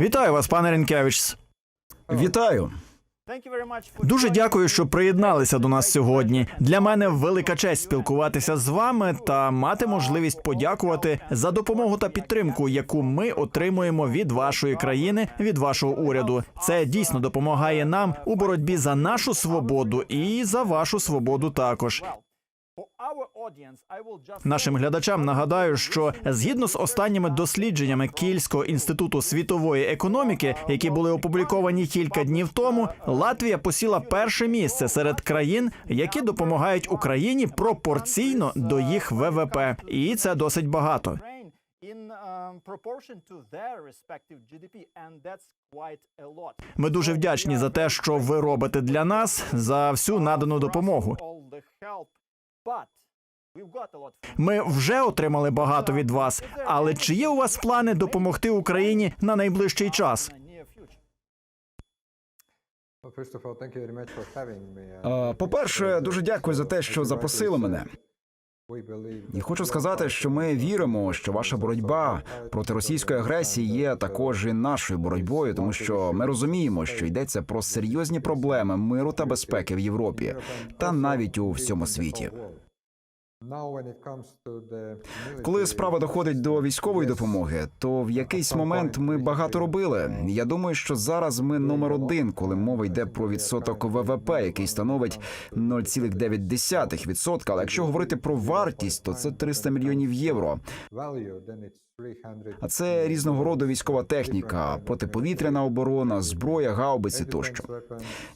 Вітаю вас, пане Ренкевич. Вітаю. Дуже дякую, що приєдналися до нас сьогодні. Для мене велика честь спілкуватися з вами та мати можливість подякувати за допомогу та підтримку, яку ми отримуємо від вашої країни, від вашого уряду. Це дійсно допомагає нам у боротьбі за нашу свободу і за вашу свободу також. Нашим глядачам нагадаю, що згідно з останніми дослідженнями Кільського інституту світової економіки, які були опубліковані кілька днів тому, Латвія посіла перше місце серед країн, які допомагають Україні пропорційно до їх ВВП, і це досить багато. Ми дуже вдячні за те, що ви робите для нас за всю надану допомогу. Ми вже отримали багато від вас. Але чи є у вас плани допомогти Україні на найближчий час? in the near future. Well, first of all, thank you very much for having me. uh, Е, По-перше, дуже дякую за те, що запросили мене. І хочу сказати, що ми віримо, що ваша боротьба проти російської агресії є також і нашою боротьбою, тому що ми розуміємо, що йдеться про серйозні проблеми миру та безпеки в Європі та навіть у всьому світі. Коли справа доходить до військової допомоги, то в якийсь момент ми багато робили. Я думаю, що зараз ми номер один, коли мова йде про відсоток ВВП, який становить 0,9%. Але якщо говорити про вартість, то це 300 мільйонів євро. Value, then it's 300 А це різного роду військова техніка, протиповітряна оборона, зброя, гаубиці тощо.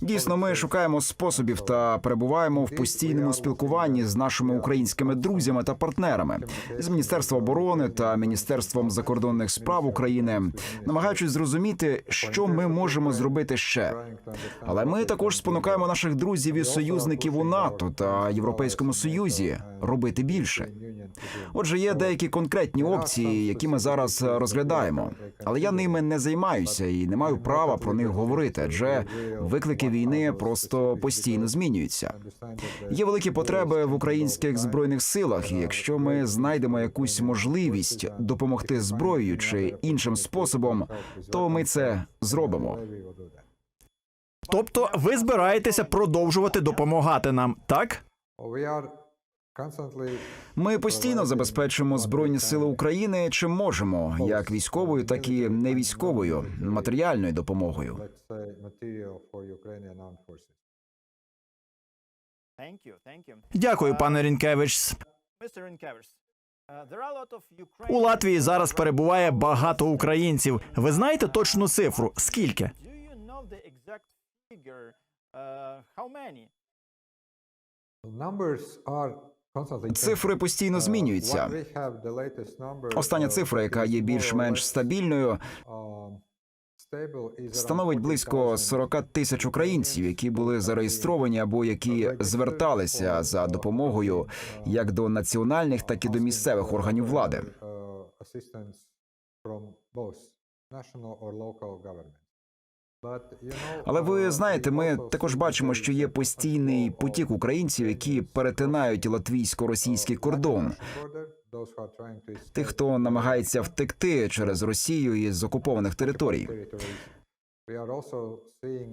Дійсно, ми шукаємо способів та перебуваємо в постійному спілкуванні з нашими українськими друзями та партнерами з Міністерства оборони та Міністерством закордонних справ України, намагаючись зрозуміти, що ми можемо зробити ще. Але ми також спонукаємо наших друзів і союзників у НАТО та Європейському Союзі робити більше. Отже, є деякі конкретні опції, які ми зараз е, розглядаємо, але я ними не займаюся і не маю права про них говорити, адже виклики війни просто постійно змінюються. Є великі потреби в українських збройних силах, і якщо ми знайдемо якусь можливість допомогти зброєю чи іншим способом, то ми це зробимо. Тобто, ви збираєтеся продовжувати допомагати нам, так? Ми постійно забезпечуємо збройні сили України чим можемо, як військовою, так і невійськовою матеріальною допомогою. Дякую, пане Рінкевич. Uh, lot of У Латвії зараз перебуває багато українців. Ви знаєте точну цифру? Скільки? Uh, Цифри постійно Uh, змінюються. Остання uh, цифра, яка є більш-менш стабільною, stable, становить близько 40,000 40 тисяч українців, які були зареєстровані або які зверталися за допомогою як до національних, так і до місцевих органів влади. Але ви знаєте, ми також бачимо, що є постійний потік українців, які перетинають латвійсько-російський кордон. Тих, хто намагається втекти через Росію із окупованих територій.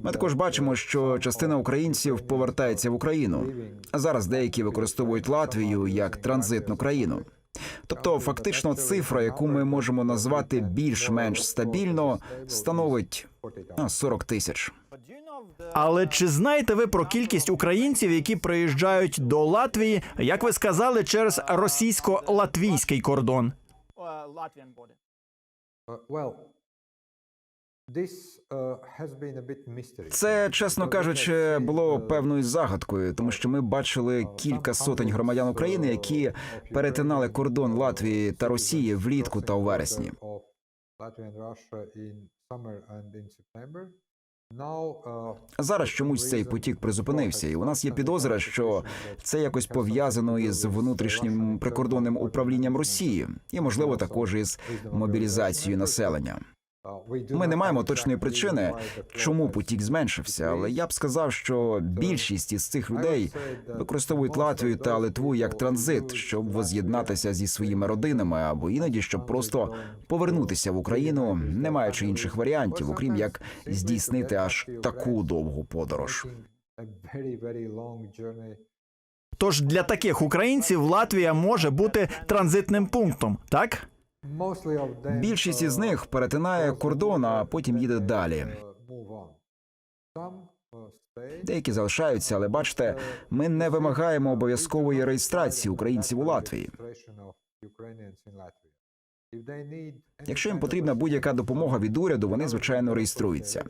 Ми також бачимо, що частина українців повертається в Україну. А зараз деякі використовують Латвію як транзитну країну. Тобто, фактично, цифра, яку ми можемо назвати більш-менш стабільно, становить 40 тисяч. Але чи знаєте ви про кількість українців, які приїжджають до Латвії, як ви сказали, через російсько-латвійський кордон? bit mystery. Це, чесно кажучи, було певною загадкою, тому що ми бачили кілька сотень громадян України, які перетинали кордон Латвії та Росії влітку та у вересні. Uh, Зараз чомусь цей потік призупинився, і у нас є підозра, що це якось пов'язано із внутрішнім прикордонним управлінням Росії, і можливо також із мобілізацією населення. Ми не маємо точної причини, чому потік зменшився, але я б сказав, що більшість із цих людей використовують Латвію та Литву як транзит, щоб воз'єднатися зі своїми родинами, або іноді щоб просто повернутися в Україну, не маючи інших варіантів, окрім як здійснити аж таку довгу подорож. Тож для таких українців Латвія може бути транзитним пунктом, так? Більшість із них перетинає кордон, а потім їде далі. Деякі залишаються, але бачите, ми не вимагаємо обов'язкової реєстрації українців у Латвії. Якщо їм потрібна будь-яка допомога від уряду, вони звичайно реєструються.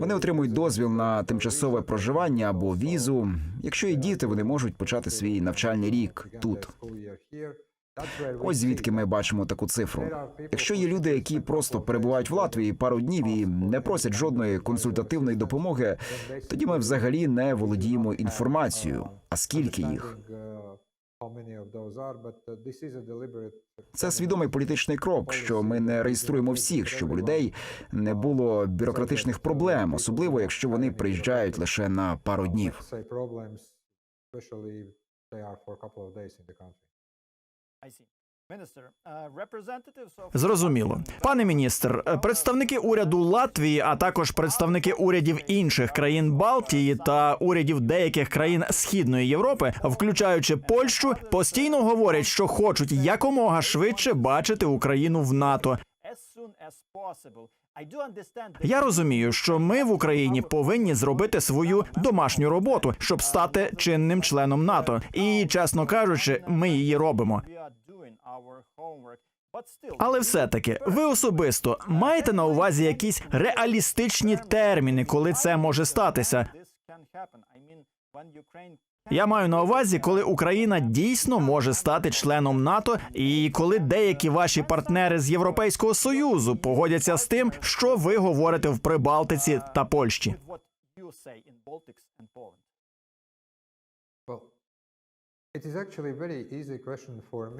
Вони отримують дозвіл на тимчасове проживання або візу. Якщо є діти, вони можуть почати свій навчальний рік тут. Ось звідки ми бачимо таку цифру. Якщо є люди, які просто перебувають в Латвії пару днів і не просять жодної консультативної допомоги, тоді ми взагалі не володіємо інформацією. А скільки їх? Це свідомий політичний крок, що ми не реєструємо всіх, щоб у людей не було бюрократичних проблем, особливо якщо вони приїжджають лише на пару днів. I see. Uh, Зрозуміло, пане міністр, е, представники уряду Латвії, а також представники урядів інших країн Балтії та урядів деяких країн Східної Європи, включаючи Польщу, постійно говорять, що хочуть якомога швидше бачити Україну в НАТО. Я розумію, що ми в Україні повинні зробити свою домашню роботу, щоб стати чинним членом НАТО. І чесно кажучи, ми її робимо. Але все-таки ви особисто маєте на увазі якісь реалістичні терміни, коли це може статися. Я маю на увазі, коли Україна дійсно може стати членом НАТО, і коли деякі ваші партнери з Європейського союзу погодяться з тим, що ви говорите в Прибалтиці та Польщі.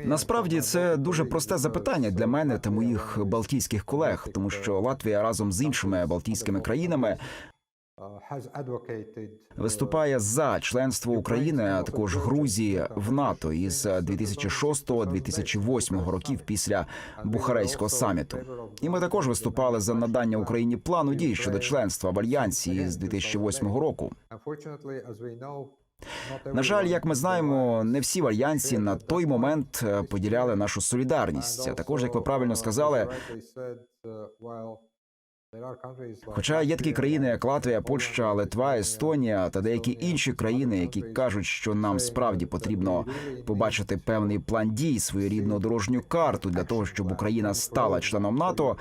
Насправді це дуже просте запитання для мене та моїх балтійських колег, тому що Латвія разом з іншими балтійськими країнами виступає за членство України, а також Грузії в НАТО із 2006-2008 років після Бухарейського саміту. І ми також виступали за надання Україні плану дій щодо членства в альянсі з 2008 року. На жаль, як ми знаємо, не всі в альянсі на той момент е, поділяли нашу солідарність. А також, як ви правильно сказали, Хоча є такі країни, як Латвія, Польща, Литва, Естонія та деякі інші країни, які кажуть, що нам справді потрібно побачити певний план дій, своєрідну дорожню карту для того, щоб Україна стала членом НАТО.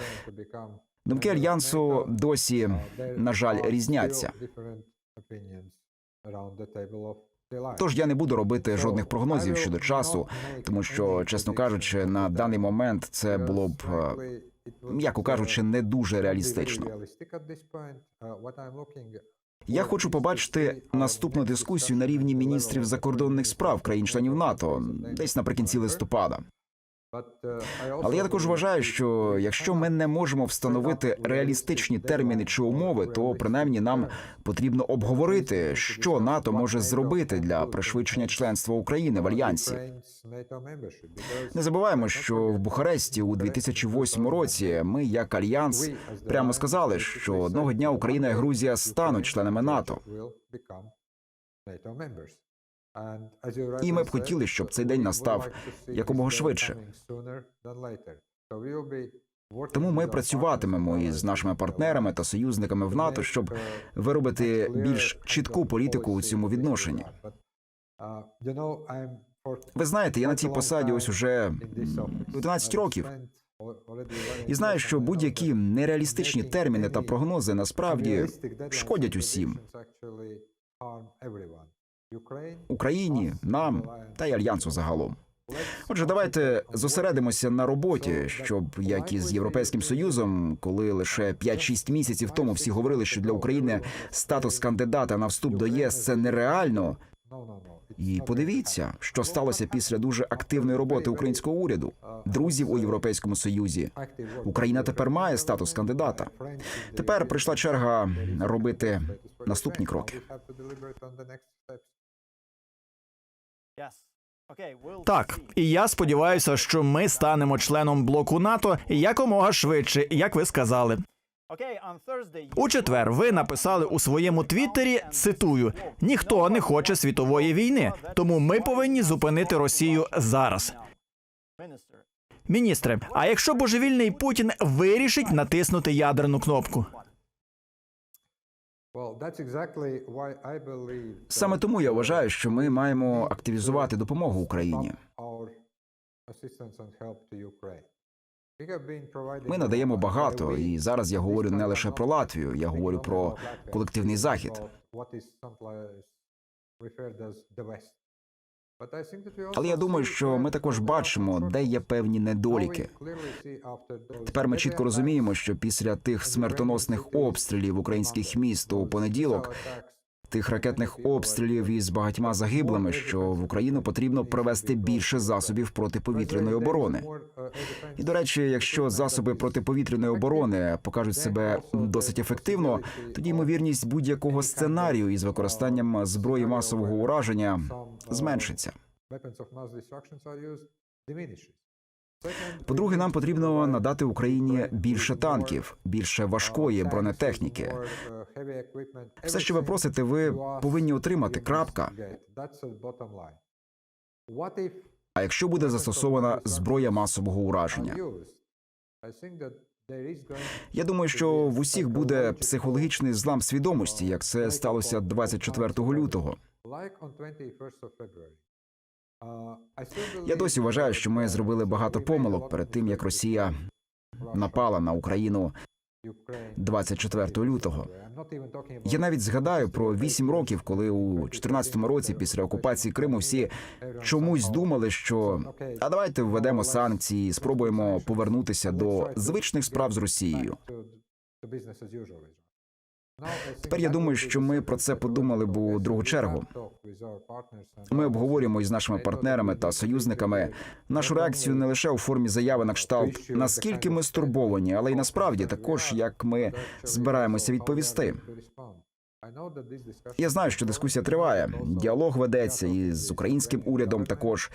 Думки альянсу досі, на жаль, різняться. Тож я не буду робити жодних прогнозів щодо часу, тому що, чесно кажучи, на даний момент це було б е, м'яко кажучи, не дуже реалістично. Я хочу побачити наступну дискусію на рівні міністрів закордонних справ країн-членів НАТО десь наприкінці листопада. Але я також вважаю, що якщо ми не можемо встановити реалістичні терміни чи умови, то принаймні нам потрібно обговорити, що НАТО може зробити для пришвидшення членства України в альянсі. Не забуваємо, що в Бухаресті у 2008 році ми, як альянс, прямо сказали, що одного дня Україна і Грузія стануть членами НАТО. І ми б хотіли, щоб цей день настав якомога швидше. Тому ми працюватимемо із нашими партнерами та союзниками в НАТО, щоб виробити більш чітку політику у цьому відношенні. Ви знаєте, я на цій посаді ось уже м, 11 років. І знаю, що будь-які нереалістичні терміни та прогнози насправді шкодять усім Україні, нам та й альянсу загалом. Отже, давайте зосередимося на роботі, щоб як і з європейським союзом, коли лише 5-6 місяців тому всі говорили, що для України статус кандидата на вступ до ЄС це нереально. І подивіться, що сталося після дуже активної роботи українського уряду, друзів у Європейському Союзі. Україна тепер має статус кандидата. Тепер прийшла черга робити наступні кроки. Так, і я сподіваюся, що ми станемо членом блоку НАТО якомога швидше, як ви сказали. У четвер ви написали у своєму твіттері, цитую: ніхто не хоче світової війни, тому ми повинні зупинити Росію зараз. Міністре, а якщо божевільний Путін вирішить натиснути ядерну кнопку? Саме тому я вважаю, що ми маємо активізувати допомогу Україні. Ми надаємо багато, і зараз я говорю не лише про Латвію, я говорю про колективний захід. Але я думаю, що ми також бачимо, де є певні недоліки. Тепер ми чітко розуміємо, що після тих смертоносних обстрілів українських міст у понеділок, тих ракетних обстрілів із багатьма загиблими, що в Україну потрібно привести більше засобів протиповітряної оборони. І до речі, якщо засоби протиповітряної оборони покажуть себе досить ефективно, тоді ймовірність будь-якого сценарію із використанням зброї масового ураження зменшиться. По-друге, нам потрібно надати Україні більше танків, більше важкої бронетехніки. Все, що ви просите, ви повинні отримати. Крапка. А якщо буде застосована зброя масового ураження, я думаю, що в усіх буде психологічний злам свідомості, як це сталося 24 лютого. Я досі вважаю, що ми зробили багато помилок перед тим, як Росія напала на Україну 24 лютого. Я навіть згадаю про вісім років, коли у 2014 році, після окупації Криму, всі чомусь думали, що а давайте введемо санкції, спробуємо повернутися до звичних справ з Росією. Тепер я думаю, що ми про це подумали б у другу чергу. Ми обговорюємо із нашими партнерами та союзниками нашу реакцію не лише у формі заяви на кшталт, наскільки ми стурбовані, але й насправді також як ми збираємося відповісти. Я знаю, що дискусія триває, діалог ведеться і з українським урядом також.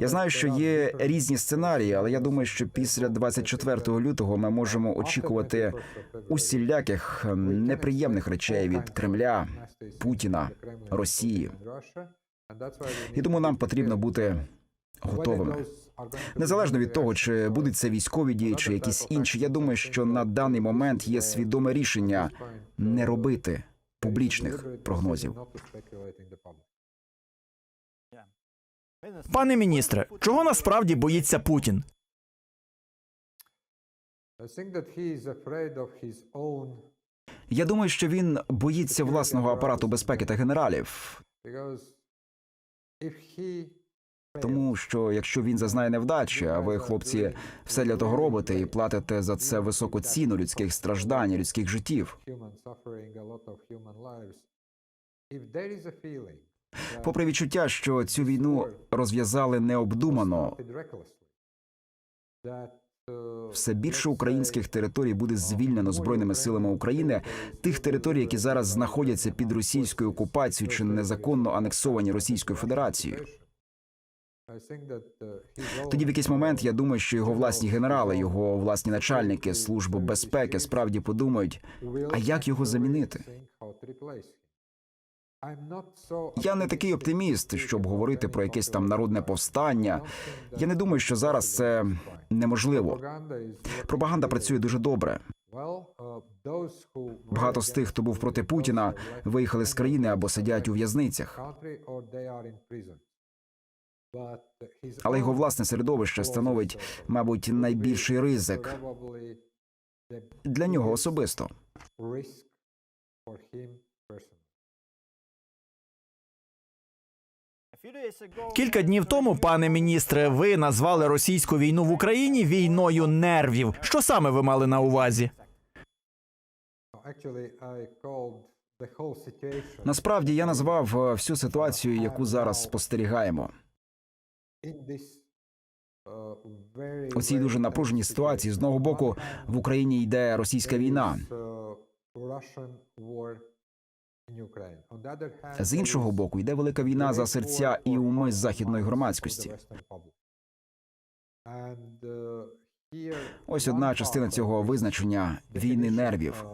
Я знаю, що є різні сценарії, але я думаю, що після 24 лютого ми можемо очікувати усіляких неприємних речей від Кремля, Путіна, Росії. І тому нам потрібно бути готовими. Незалежно від того, чи будуть це військові дії, чи якісь інші. Я думаю, що на даний момент є свідоме рішення не робити публічних прогнозів. Пане міністре, чого насправді боїться Путін? Я думаю, що він боїться власного апарату безпеки та генералів, тому що якщо він зазнає невдачі, а ви, хлопці, все для того робите і платите за це високу ціну людських страждань, людських життів. Попри відчуття, що цю війну розв'язали необдумано, все більше українських територій буде звільнено збройними силами України, тих територій, які зараз знаходяться під російською окупацією чи незаконно анексовані Російською Федерацією. Тоді в якийсь момент я думаю, що його власні генерали, його власні начальники служби безпеки справді подумають, а як його замінити? Я не такий оптиміст, щоб говорити про якесь там народне повстання. Я не думаю, що зараз це неможливо. Пропаганда працює дуже добре. Багато з тих, хто був проти Путіна, виїхали з країни або сидять у в'язницях. Але його власне середовище становить, мабуть, найбільший ризик для нього особисто. Кілька днів тому, пане міністре, ви назвали російську війну в Україні війною нервів. Що саме ви мали на увазі? Насправді я назвав е, всю ситуацію, яку зараз спостерігаємо. У цій дуже напруженій ситуації з одного боку в Україні йде російська війна. uh, З іншого боку, йде велика війна за серця і уми західної громадськості. Uh, Ось одна частина цього визначення війни нервів.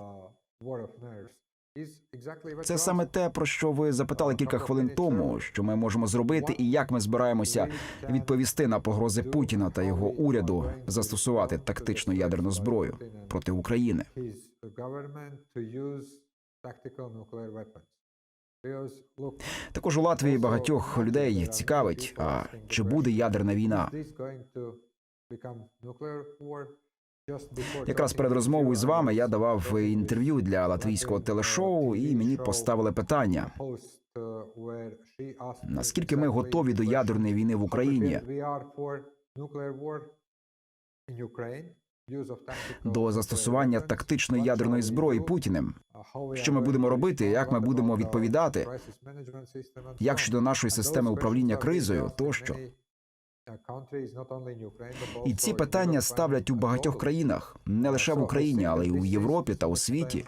Це саме те, про що ви запитали кілька хвилин тому, що ми можемо зробити, і як ми збираємося відповісти на погрози Путіна та його уряду застосувати тактичну ядерну зброю проти України. Також у Латвії багатьох людей цікавить, а чи буде ядерна війна? Якраз перед розмовою з вами я давав інтерв'ю для латвійського uh, телешоу, і мені поставили питання: uh, наскільки ми готові до ядерної війни в Україні, до застосування тактичної ядерної зброї Путіним? uh, Що ми будемо робити, як ми будемо відповідати, як щодо нашої системи управління кризою тощо. І ці питання ставлять у багатьох країнах, не лише в Україні, але й у Європі та у світі.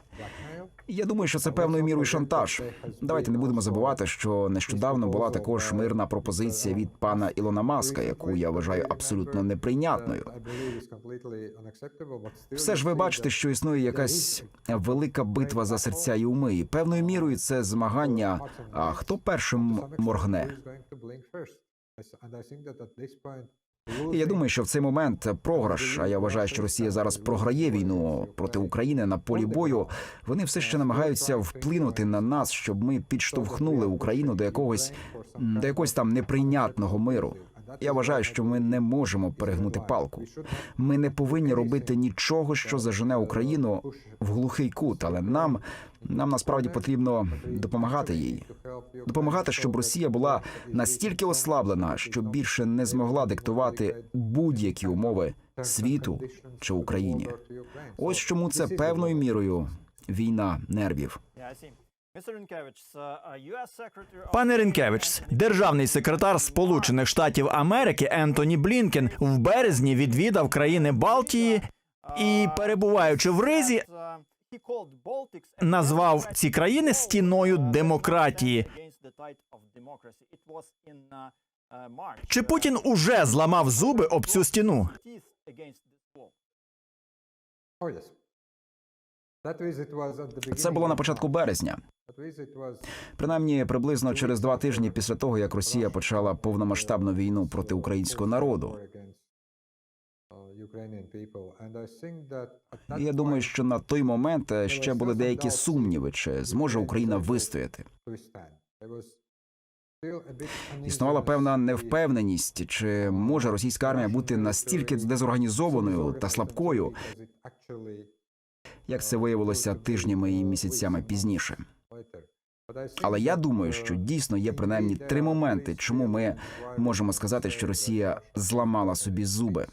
Я думаю, що це певною мірою шантаж. Давайте не будемо забувати, що нещодавно була також мирна пропозиція від пана Ілона Маска, яку я вважаю абсолютно неприйнятною. Все ж ви бачите, що існує якась велика битва за серця і уми. І певною мірою це змагання. А хто першим моргне? І я думаю, що в цей момент програш. А я вважаю, що Росія зараз програє війну проти України на полі бою. Вони все ще намагаються вплинути на нас, щоб ми підштовхнули Україну до якогось до якогось там неприйнятного миру. Я вважаю, що ми не можемо перегнути палку. Ми не повинні робити нічого, що зажене Україну в глухий кут, але нам нам насправді потрібно допомагати їй. Допомагати, щоб Росія була настільки ослаблена, що більше не змогла диктувати будь-які умови світу чи Україні. Ось чому це певною мірою війна нервів. Пане State Рінкевич, державний секретар Сполучених Штатів Америки Ентоні Блінкен в березні відвідав країни Балтії і, перебуваючи в Ризі, назвав ці країни стіною демократії. Чи Путін уже зламав зуби об цю стіну? Це було на початку березня. Принаймні приблизно через два тижні після того, як Росія почала повномасштабну війну проти українського народу. Я думаю, що на той момент е, ще були деякі сумніви, чи зможе Україна вистояти. Існувала певна невпевненість, чи може російська армія бути настільки дезорганізованою та слабкою, як це виявилося тижнями і місяцями пізніше. Але я думаю, що дійсно є принаймні три моменти, чому ми можемо сказати, що Росія зламала собі зуби.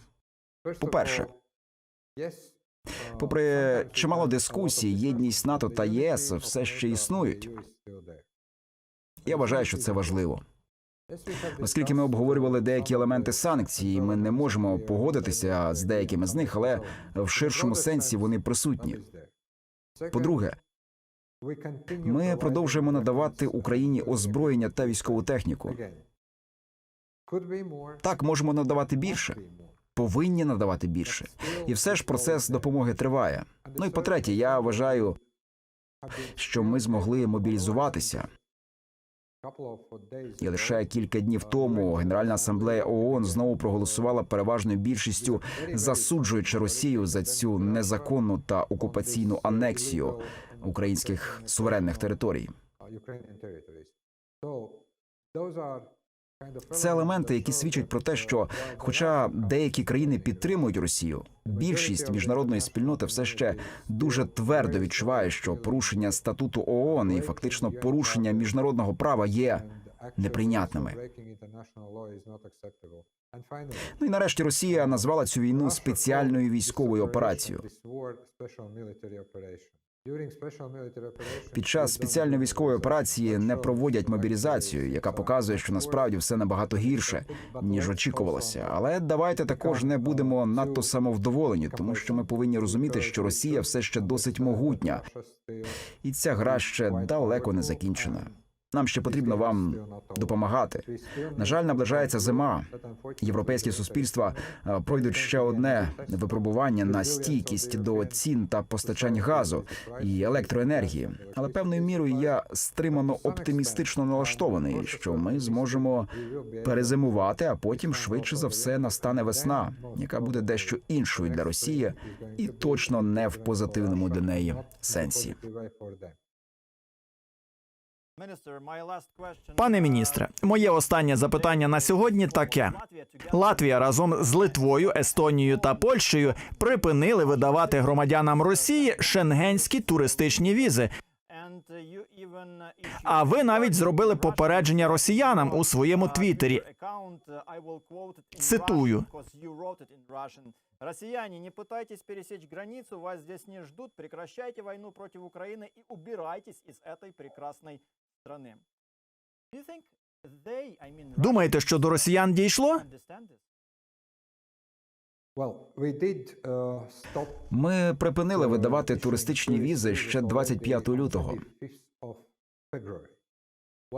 По-перше, попри чимало дискусій, єдність НАТО та ЄС все ще існують. Я вважаю, що це важливо. Оскільки ми обговорювали деякі елементи санкцій, ми не можемо погодитися з деякими з них, але в ширшому сенсі вони присутні. По-друге, ми продовжуємо надавати Україні озброєння та військову техніку. Так, можемо надавати більше, повинні надавати більше. І все ж процес допомоги триває. Ну і по-третє, я вважаю, що ми змогли мобілізуватися. І лише кілька днів тому Генеральна асамблея ООН знову проголосувала переважною більшістю, засуджуючи Росію за цю незаконну та окупаційну анексію українських суверенних територій. Це елементи, які свідчать про те, що, хоча деякі країни підтримують Росію, більшість міжнародної спільноти все ще дуже твердо відчуває, що порушення статуту ООН і фактично порушення міжнародного права є неприйнятними. Ну і нарешті Росія назвала цю війну спеціальною військовою операцією. Під час спеціальної військової операції не проводять мобілізацію, яка показує, що насправді все набагато гірше ніж очікувалося. Але давайте також не будемо надто самовдоволені, тому що ми повинні розуміти, що Росія все ще досить могутня, і ця гра ще далеко не закінчена. Нам ще потрібно вам допомагати. На жаль, наближається зима. Європейські суспільства е, пройдуть ще одне випробування на стійкість до цін та постачань газу і електроенергії. Але певною мірою я стримано оптимістично налаштований, що ми зможемо перезимувати, а потім швидше за все настане весна, яка буде дещо іншою для Росії, і точно не в позитивному для неї сенсі. Пане uh, міністре, моє останнє запитання на сьогодні таке: Latvia together Латвія разом з Литвою, Естонією та Польщею припинили видавати громадянам Росії шенгенські туристичні візи. and uh, you even, uh, issued А ви навіть warning зробили to попередження Russian росіянам у своєму uh, твіттері. your account, uh, I will quote it in Цитую. Russian, because you wrote it in Russian. Россияне, не пытайтесь пересечь границу, вас здесь не ждут. Прекращайте войну против Украины и убирайтесь из этой прекрасной Думаєте, що до росіян дійшло? Uh, Ми припинили видавати туристичні візи ще 25 лютого.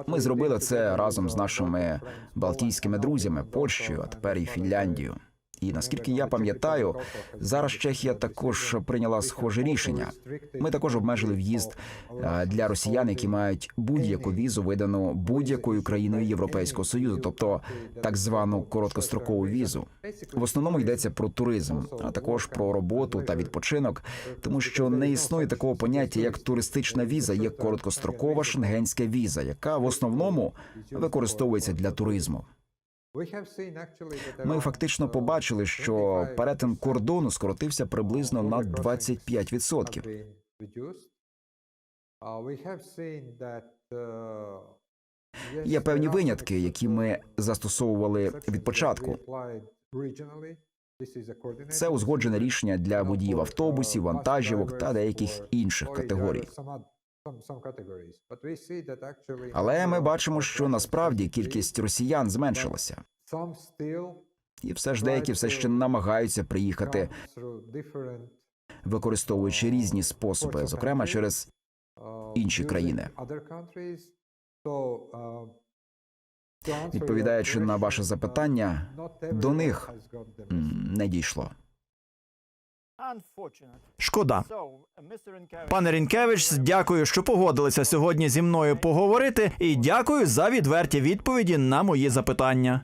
Ми зробили це разом з нашими балтійськими друзями, Польщею, а тепер і Фінляндією. І наскільки я пам'ятаю, зараз Чехія також прийняла схоже рішення. Ми також обмежили в'їзд е, для росіян, які мають будь-яку візу, видану будь-якою країною Європейського союзу, тобто так звану короткострокову візу. В основному йдеться про туризм, а також про роботу та відпочинок, тому що не існує такого поняття, як туристична віза, є короткострокова шенгенська віза, яка в основному використовується для туризму. Ми фактично побачили, що перетин кордону скоротився приблизно на 25%. Є певні винятки, які ми застосовували від початку. Це узгоджене рішення для водіїв автобусів, вантажівок та деяких інших категорій. Але ми бачимо, що насправді кількість росіян зменшилася, і все ж деякі все ще намагаються приїхати, використовуючи різні способи, зокрема через інші країни. Відповідаючи на ваше запитання, до них не дійшло. Шкода. Пане Рінкевич, дякую, що погодилися сьогодні зі мною поговорити, і дякую за відверті відповіді на мої запитання.